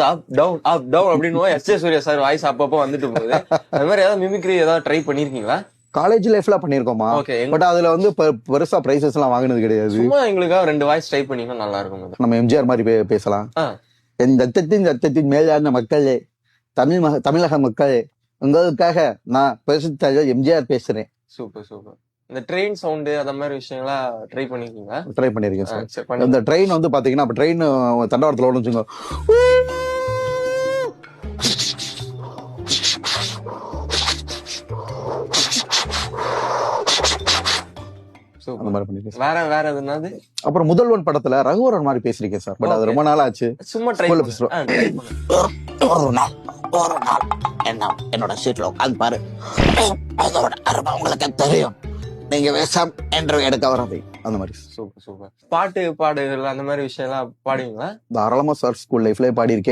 அப் down up down அப்படின்னு S J Suryah sir voice அப்பப்போ வந்துட்டு போகுது. அது மாதிரி ஏதாவது மிமிக்ரி ஏதாவது ட்ரை பண்ணிருக்கீங்களா? காலேஜ் லைஃப்ல பண்ணிருக்கோமா பட் அதுல வந்து பெருசா பிரைசஸ் எல்லாம் வாங்கினது கிடையாது. சும்மா எங்களுக்காக ரெண்டு வாய்ஸ் ட்ரை பண்ணீங்கன்னா நல்லா இருக்கும் நம்ம எம்ஜிஆர் மாதிரி பேசலாம். என் ரத்தத்தின் ரத்தத்தின் மேலான மக்களே தமிழ் தமிழக மக்களே உங்களுக்காக நான் பேசுத்த எம்ஜிஆர் பேசுறேன். சூப்பர் சூப்பர் இந்த ட்ரெயின் சவுண்டு அந்த மாதிரி விஷயங்களா ட்ரை பண்ணிருக்கீங்களா? ட்ரை பண்ணிருக்கேன் சார் இந்த ட்ரெயின் வந்து பாத்தீங்கன்னா அப்ப ட்ரெயின் தண்டவாளத்துல ஓடும் அந்த சூப்பர் மாதிரி பண்ணிருக்கேன் வேற வேற எதுனாது அப்புறம் முதல்வன் படத்துல ரகுவரன் மாதிரி பேசிருக்கேன் சார். பட் அது. ரொம்ப நாள் ஆச்சு சும்மா ட்ரை. ஒரு நாள் ஒரு நாள். என்ன என்னோட சீட்ல உட்காந்து பாரு. அதோட அருமை உங்களுக்கு தெரியும். நீங்க விஷம் என்று எடுக்க வரது அந்த மாதிரி. Super super. பாட்டு பாடுகள் அந்த மாதிரி விஷயம் எல்லாம் பாடுவீங்களா? தாராளமா சார் ஸ்கூல் லைஃப்லயே பாடி இருக்கேன்